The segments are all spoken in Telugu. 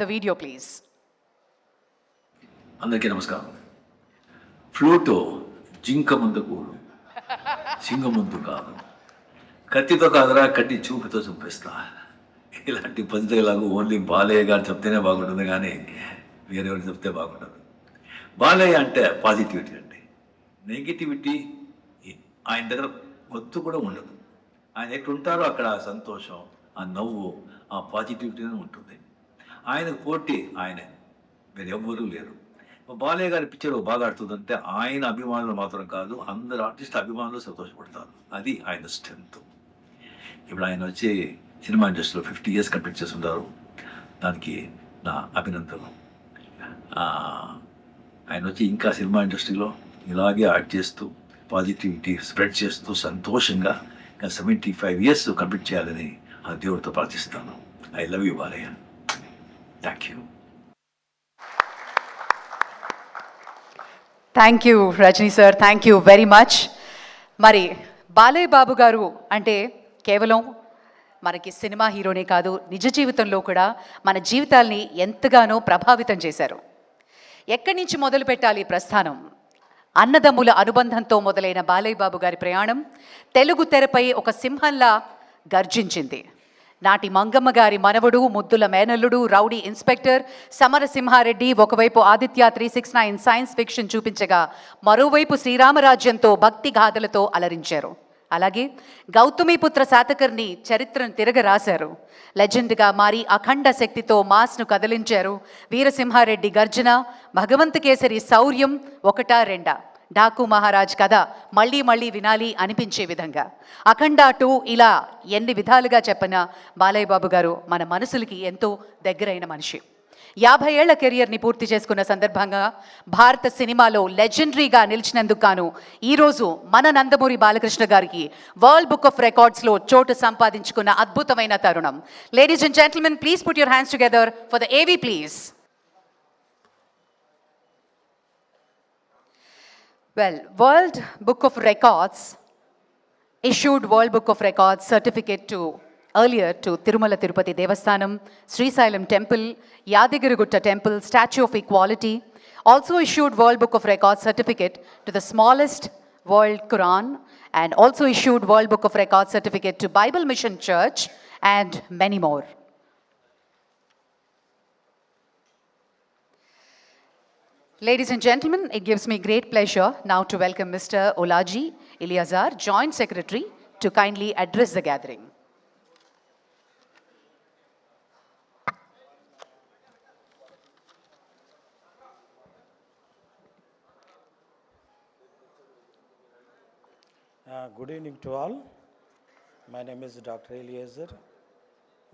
the video, please. అందరికీ నమస్కారం. ఫ్లూటో జింక ముందు కూడు సింగ ముందు కాదు. కత్తితో కాదురా కట్టి చూపుతో చూపిస్తా. ఇలాంటి పంచలాగా ఓన్లీ బాలయ్య గారు చెప్తేనే బాగుంటుంది కానీ వేరెవరు చెప్తే బాగుంటుంది బాలయ్య అంటే పాజిటివిటీ అండి. నెగిటివిటీ ఆయన దగ్గర ఒత్తు కూడా ఉండదు. ఆయన ఎక్కడ ఉంటారో అక్కడ ఆ సంతోషం ఆ నవ్వు ఆ పాజిటివిటీనే ఉంటుంది. ఆయనకు పోటీ ఆయనే. వేరే ఎవ్వరూ లేరు. బాలయ్య గారి పిక్చర్ బాగా ఆడుతుందంటే ఆయన అభిమానులు మాత్రం కాదు అందరు ఆర్టిస్ట్ అభిమానులు సంతోషపడతారు. అది ఆయన స్ట్రెంత్ ఇప్పుడు ఆయన వచ్చి సినిమా ఇండస్ట్రీలో ఫిఫ్టీ ఇయర్స్ కంప్లీట్ చేస్తుంటారు. దానికి నా అభినందనలు. ఆయన వచ్చి ఇంకా సినిమా ఇండస్ట్రీలో ఇలాగే యాక్ట్ చేస్తూ పాజిటివిటీ స్ప్రెడ్ చేస్తూ సంతోషంగా సెవెంటీ ఫైవ్ ఇయర్స్ కంప్లీట్ చేయాలని ఆ దేవుడితో ప్రార్థిస్తాను. I love you Balayya. Thank you thank you Rajini sir thank you very much మరి బాలయ్య బాబు గారు అంటే కేవలం మనకి సినిమా హీరోనే కాదు నిజ జీవితంలో కూడా మన జీవితాల్ని ఎంతగానో ప్రభావితం చేశారు. ఎక్కడి నుంచి మొదలు పెట్టాలి ప్రస్థానం? అన్నదమ్ముల అనుబంధంతో మొదలైన బాలయ్య బాబు గారి ప్రయాణం తెలుగు తెరపై ఒక సింహంలా గర్జించింది. నాటి మంగమ్మ గారి మనవడు ముద్దుల మేనల్లుడు రౌడీ ఇన్స్పెక్టర్ సమరసింహారెడ్డి ఒకవైపు Aditya three six nine science fiction చూపించగా మరోవైపు శ్రీరామరాజ్యంతో భక్తి గాథలతో అలరించారు. అలాగే గౌతమిపుత్ర శాతకర్ని చరిత్రను తిరగ రాశారు. లెజెండ్గా మారి అఖండ శక్తితో మాస్ను కదిలించారు వీరసింహారెడ్డి గర్జన భగవంత కేసరి శౌర్యం ఒకటా రెండా. డాకు మహారాజ్ కథ మళ్ళీ మళ్ళీ వినాలి అనిపించే విధంగా. అఖండ టూ ఇలా ఎన్ని విధాలుగా చెప్పిన బాలయ్య బాబు గారు మన మనసులకి ఎంతో దగ్గరైన మనిషి. యాభై ఏళ్ళ కెరియర్ని పూర్తి చేసుకున్న సందర్భంగా భారత సినిమాలో లెజెండరీగా నిలిచినందుకు గాను ఈరోజు మన నందమూరి బాలకృష్ణ గారికి వరల్డ్ బుక్ ఆఫ్ రికార్డ్స్లో చోటు సంపాదించుకున్న అద్భుతమైన తరుణం. Ladies and gentlemen please put your hands together for the AV please Well, World Book of Records issued World Book of Records certificate to earlier to Tirumala Tirupati Devasthanam, Sri Sailam Temple, Yadigirigutta Temple, Statue of Equality. Also issued World Book of Records certificate to the smallest World Quran and also issued World Book of Records certificate to Bible Mission Church and many more. Ladies and gentlemen, it gives me great pleasure now to welcome Mr. Olaji Ilyazar, Joint Secretary, to kindly address the gathering. Uh, Good evening to all. My name is Dr. Eliezer,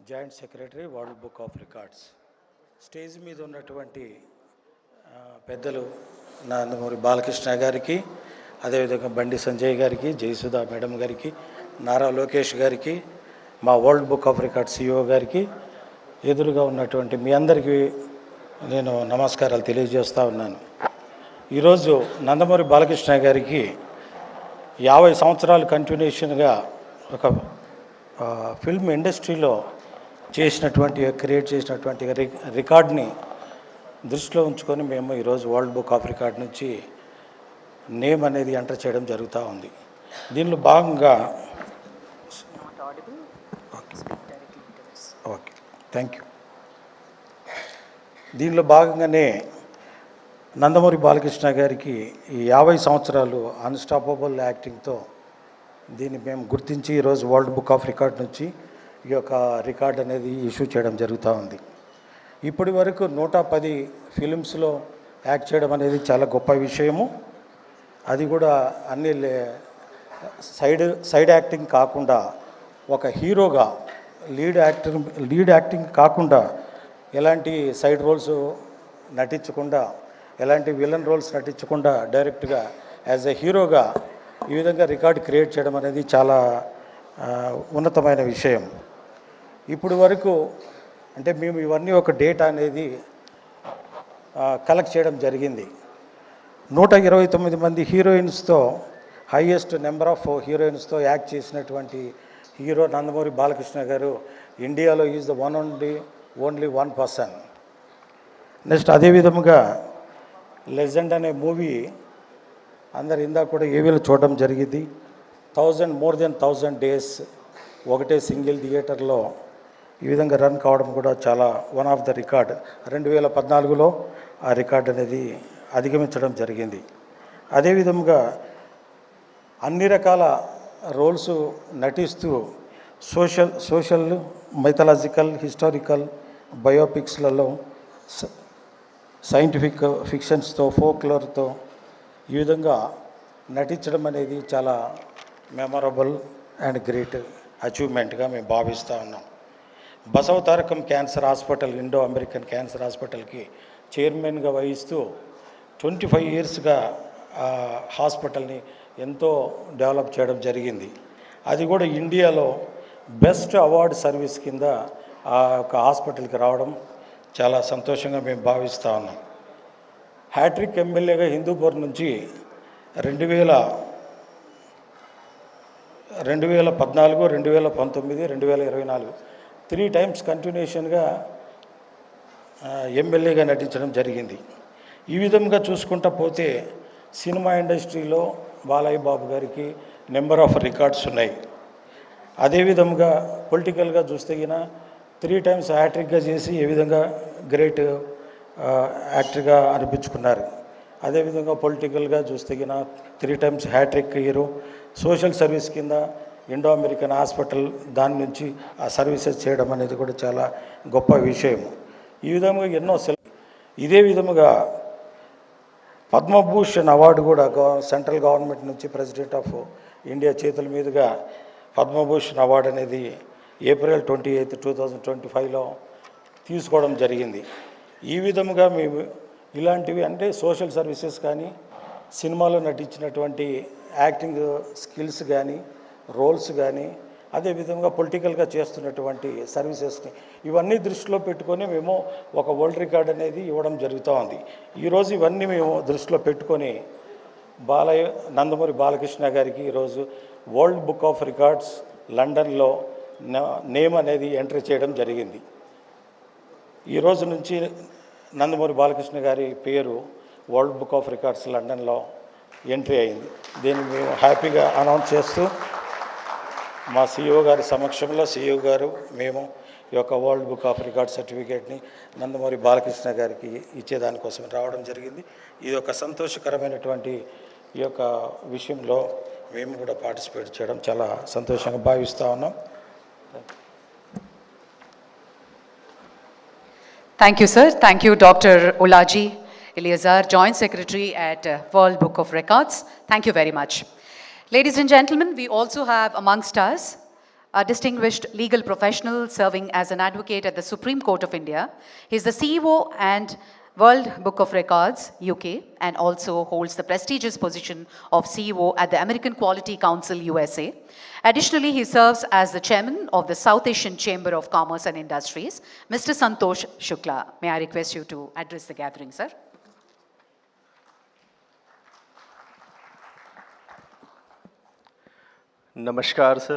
Joint Secretary, World Book of Records. Stage మీద ఉన్నటువంటి ఆ, పెద్దలు నందమూరి బాలకృష్ణ గారికి అదేవిధంగా బండి సంజయ్ గారికి జయసుధా మేడం గారికి నారా లోకేష్ గారికి మా world book of record CEO గారికి ఎదురుగా ఉన్నటువంటి మీ అందరికీ నేను నమస్కారాలు తెలియజేస్తూ ఉన్నాను. ఈరోజు నందమూరి బాలకృష్ణ గారికి యాభై సంవత్సరాలు కంటిన్యూషన్గా ఒక ఫిల్మ్ ఇండస్ట్రీలో చేసినటువంటి క్రియేట్ చేసినటువంటి రి- రికార్డ్ని దృష్టిలో ఉంచుకొని మేము ఈరోజు వరల్డ్ బుక్ ఆఫ్ రికార్డ్ నుంచి నేమ్ అనేది ఎంటర్ చేయడం జరుగుతూ ఉంది. దీనిలో భాగంగా ఓకే థ్యాంక్ యూ దీనిలో భాగంగానే నందమూరి బాలకృష్ణ గారికి ఈ యాభై సంవత్సరాలు అన్స్టాపబుల్ యాక్టింగ్తో దీన్ని మేము గుర్తించి ఈరోజు వరల్డ్ బుక్ ఆఫ్ రికార్డ్ నుంచి ఈ యొక్క రికార్డ్ అనేది ఇష్యూ చేయడం జరుగుతూ ఉంది. ఇప్పటి వరకు నూట పది ఫిలిమ్స్లో యాక్ట్ చేయడం అనేది చాలా గొప్ప విషయము. అది కూడా అన్ని లే- సైడ్ సైడ్ యాక్టింగ్ కాకుండా ఒక హీరోగా లీడ్ యాక్టర్ లీడ్ యాక్టింగ్ కాకుండా ఎలాంటి సైడ్ రోల్స్ నటించకుండా ఎలాంటి విలన్ రోల్స్ నటించకుండా డైరెక్ట్గా యాజ్ ఎ హీరోగా ఈ విధంగా రికార్డ్ క్రియేట్ చేయడం అనేది చాలా ఉన్నతమైన విషయం. ఇప్పుడు వరకు అంటే మేము ఇవన్నీ ఒక డేటా అనేది కలెక్ట్ చేయడం జరిగింది. నూట ఇరవై తొమ్మిది మంది హీరోయిన్స్తో హయ్యెస్ట్ నెంబర్ ఆఫ్ హీరోయిన్స్తో యాక్ట్ చేసినటువంటి హీరో నందమూరి బాలకృష్ణ గారు ఇండియాలో is the one only only one person. Next అదే విధముగా లెజెండ్ అనే మూవీ అందరు ఇందాక కూడా ఏవీలో చూడడం జరిగింది. Thousand more than thousand days ఒకటే సింగిల్ థియేటర్లో ఈ విధంగా రన్ కావడం కూడా చాలా వన్ ఆఫ్ ద రికార్డ్. రెండు వేల పద్నాలుగులో ఆ రికార్డ్ అనేది అధిగమించడం జరిగింది. అదేవిధంగా అన్ని రకాల రోల్స్ నటిస్తూ సోషల్ సోషల్ మైథలాజికల్ హిస్టారికల్ బయోపిక్స్లలో స- సైంటిఫిక్ ఫిక్షన్స్తో ఫోక్లర్తో ఈ విధంగా నటించడం అనేది చాలా మెమరబుల్ అండ్ గ్రేట్ అచీవ్మెంట్గా మేము భావిస్తూ ఉన్నాం. Basavatarakam cancer hospital Indo American cancer హాస్పిటల్కి చైర్మన్గా వహిస్తూ ట్వంటీ ఫైవ్ ఇయర్స్గా ఆ హాస్పిటల్ని ఎంతో డెవలప్ చేయడం జరిగింది. అది కూడా ఇండియాలో బెస్ట్ అవార్డు సర్వీస్ కింద ఆ యొక్క హాస్పిటల్కి రావడం చాలా సంతోషంగా మేము భావిస్తూ ఉన్నాం. హ్యాట్రిక్ ఎమ్మెల్యేగా హిందూపూర్ నుంచి రెండు వేల రెండు వేల పద్నాలుగు రెండు వేల పంతొమ్మిది రెండు వేల ఇరవై నాలుగు త్రీ టైమ్స్ కంటిన్యూషన్గా ఎమ్మెల్యేగా నటించడం జరిగింది. ఈ విధంగా చూసుకుంటా పోతే సినిమా ఇండస్ట్రీలో బాలయ్య బాబు గారికి నెంబర్ ఆఫ్ రికార్డ్స్ ఉన్నాయి. అదేవిధంగా పొలిటికల్గా చూస్తే గిన త్రీ టైమ్స్ హ్యాట్రిక్గా చేసి ఏ విధంగా గ్రేట్ యాక్టర్గా అనిపించుకున్నారు. అదేవిధంగా పొలిటికల్గా చూస్తే గిన three times hattrick hero social service కింద ఇండో అమెరికన్ హాస్పిటల్ దాని నుంచి ఆ సర్వీసెస్ చేయడం అనేది కూడా చాలా గొప్ప విషయం. ఈ విధంగా ఎన్నో సెల్ ఇదే విధముగా పద్మభూషణ్ అవార్డు కూడా గవ సెంట్రల్ గవర్నమెంట్ నుంచి ప్రెసిడెంట్ ఆఫ్ ఇండియా చేతుల మీదుగా పద్మభూషణ్ అవార్డు అనేది April twenty eighth two thousand twenty ఫైవ్లో తీసుకోవడం జరిగింది. ఈ విధముగా మేము ఇలాంటివి అంటే సోషల్ సర్వీసెస్ కానీ సినిమాలో నటించినటువంటి యాక్టింగ్ స్కిల్స్ కానీ రోల్స్ కానీ అదేవిధంగా పొలిటికల్గా చేస్తున్నటువంటి సర్వీసెస్ని ఇవన్నీ దృష్టిలో పెట్టుకొని మేము ఒక వరల్డ్ రికార్డ్ అనేది ఇవ్వడం జరుగుతూ ఉంది. ఈరోజు ఇవన్నీ మేము దృష్టిలో పెట్టుకొని బాలయ్య నందమూరి బాలకృష్ణ గారికి ఈరోజు వరల్డ్ బుక్ ఆఫ్ రికార్డ్స్ లండన్లో నేమ్ అనేది ఎంట్రీ చేయడం జరిగింది. ఈ రోజు నుంచి నందమూరి బాలకృష్ణ గారి పేరు వరల్డ్ బుక్ ఆఫ్ రికార్డ్స్ లండన్లో ఎంట్రీ అయింది. దీన్ని మేము హ్యాపీగా అనౌన్స్ చేస్తూ మా సీఈఓ గారి సమక్షంలో సీఈఓ గారు మేము ఈ యొక్క వరల్డ్ బుక్ ఆఫ్ రికార్డ్ సర్టిఫికేట్ని నందమూరి బాలకృష్ణ గారికి ఇచ్చేదానికోసం రావడం జరిగింది. ఇది ఒక సంతోషకరమైనటువంటి ఈ యొక్క విషయంలో మేము కూడా పార్టిసిపేట్ చేయడం చాలా సంతోషంగా భావిస్తూ ఉన్నాం. Thank you sir thank you doctor ఉలాజీ ఇలియజార్ joint secretary at world book of records thank you very much. Ladies and gentlemen, we also have amongst us a distinguished legal professional serving as an advocate at the Supreme Court of India. He is the CEO and World Book of Records, UK, and also holds the prestigious position of CEO at the American Quality Council, USA. Additionally, he serves as the chairman of the South Asian Chamber of Commerce and Industries. Mr. Santosh Shukla, may I request you to address the gathering, sir? नमस्कार सर।